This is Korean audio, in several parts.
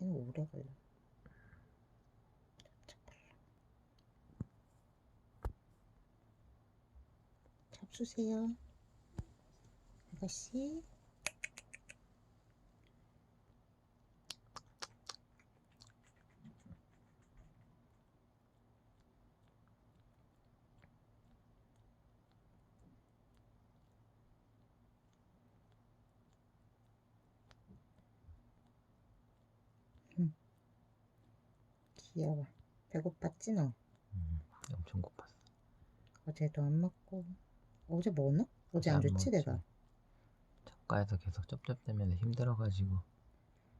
걔는 오래 걸려. 잡수세요. 아가씨. 귀여워. 배고팠지 너? 음, 엄청 고팠어. 어제도 안 먹고. 어제 먹었나? 어제 안안 줬지 먹었지. 내가. 저가에서 계속 쩝쩝대면서 힘들어가지고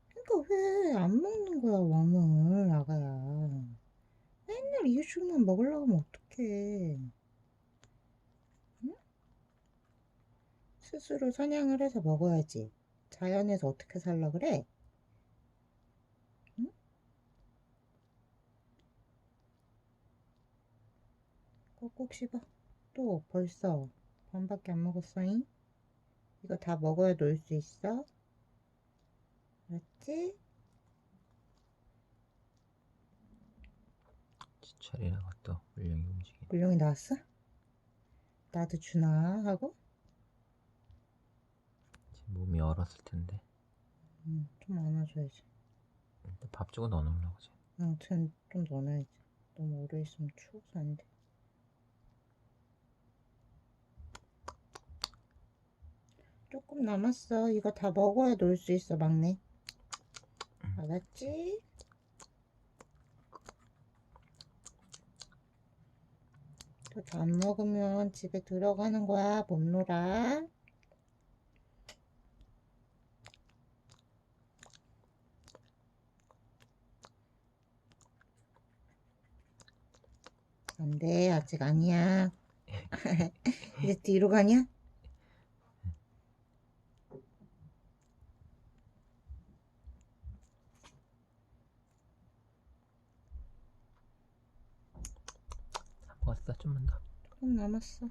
그러니까 왜 안 먹는 거야 웜을 아가야. 맨날 이유식만 먹으려고 하면 어떡해. 응? 스스로 선양을 해서 먹어야지. 자연에서 어떻게 살라 그래? 응? 꼭꼭 씹어. 또 벌써 반밖에 안 먹었어잉? 이거 다 먹어야 놀 수 있어? 알았지? 지철이라고 또 물량이 움직이네. 물룡이 나왔어? 나도 주나 하고? 지금 몸이 얼었을 텐데 응, 좀 안아줘야지. 일단 밥 주고 넣어놓으려고 지 아무튼 좀 넣어놔야지. 너무 오래 있으면 추워서 안 돼. 조금 남았어. 이거 다 먹어야 놀 수 있어, 막내. 알았지? 또안 먹으면 집에 들어가는 거야. 못 놀아. 안 돼, 아직 아니야. 이제 뒤로 가냐? 다 먹었어 좀만 더. 조금 남았어.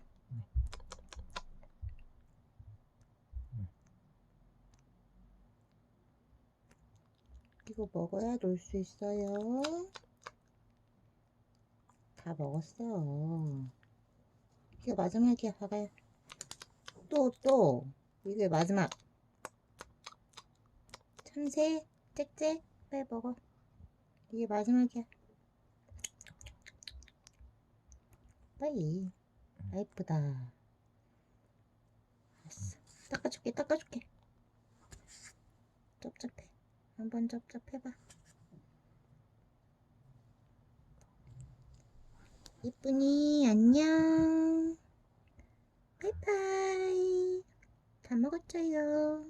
이거 먹어야 놀 수 있어요. 다 먹었어. 이게 마지막이야, 봐봐요. 또, 또. 이게 마지막. 참새, 짹짹, 빨리 먹어. 이게 마지막이야. 빨리. 아, 이쁘다. 알았어. 닦아줄게, 닦아줄게. 쩝쩝해. 한번 쩝쩝해봐. 이쁘니, 안녕. 바이바이. 다 먹었죠요.